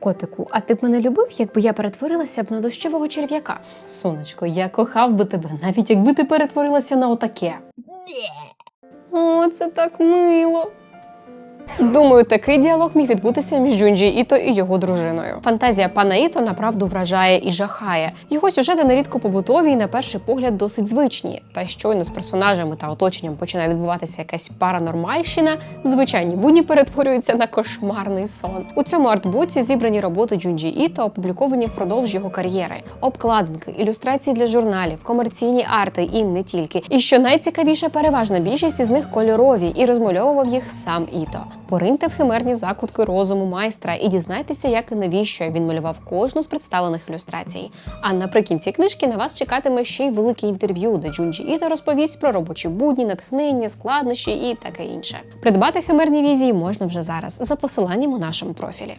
Котику, а ти б мене любив, якби я перетворилася б на дощового черв'яка? Сонечко, я кохав би тебе, навіть якби ти перетворилася на отаке. О, це так мило. Думаю, такий діалог міг відбутися між Джунджі Іто і його дружиною. Фантазія пана Іто направду вражає і жахає. Його сюжети нерідко побутові і на перший погляд досить звичні. Та щойно з персонажами та оточенням починає відбуватися якась паранормальщина, звичайні будні перетворюються на кошмарний сон. У цьому артбуці зібрані роботи Джунджі Іто, опубліковані впродовж його кар'єри, обкладинки, ілюстрації для журналів, комерційні арти і не тільки. І що найцікавіше, переважна більшість із них кольорові і розмальовував їх сам Іто. Пориньте в химерні закутки розуму майстра і дізнайтеся, як і навіщо він малював кожну з представлених ілюстрацій. А наприкінці книжки на вас чекатиме ще й велике інтерв'ю, де Джунджі Іто розповість про робочі будні, натхнення, складнощі і таке інше. Придбати химерні візії можна вже зараз за посиланням у нашому профілі.